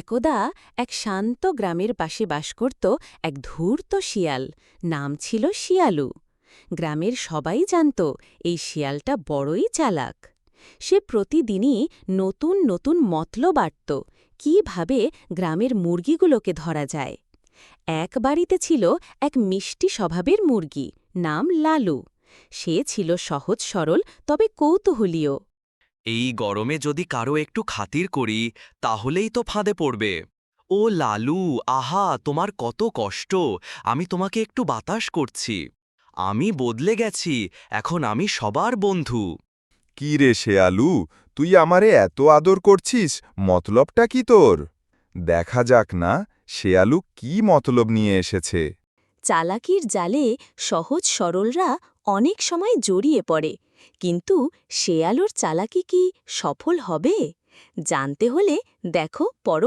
একদা এক শান্ত গ্রামের পাশে বাস করত এক ধূর্ত শিয়াল, নাম ছিল শিয়ালু। গ্রামের সবাই জানত এই শিয়ালটা বড়ই চালাক। সে প্রতিদিনই নতুন নতুন মতলব বাড়ত কীভাবে গ্রামের মুরগিগুলোকে ধরা যায়। এক বাড়িতে ছিল এক মিষ্টি স্বভাবের মুরগি, নাম লালু। সে ছিল সহজ সরল, তবে কৌতূহলীয় এই গরমে যদি কারও একটু খাতির করি তাহলেই তো ফাঁদে পড়বে। ও লালু আহা তোমার কত কষ্ট আমি তোমাকে একটু বাতাস করছি। আমি বদলে গেছি এখন আমি সবার বন্ধু। কি রে সে আলু তুই আমারে এত আদর করছিস মতলবটা কি তোর? দেখা যাক না সে আলু কি মতলব নিয়ে এসেছে। চালাকির জালে সহজ সরলরা অনেক সময় জড়িয়ে পড়ে। কিন্তু সে আলোর চালাকি কি সফল হবে? জানতে হলে দেখো পর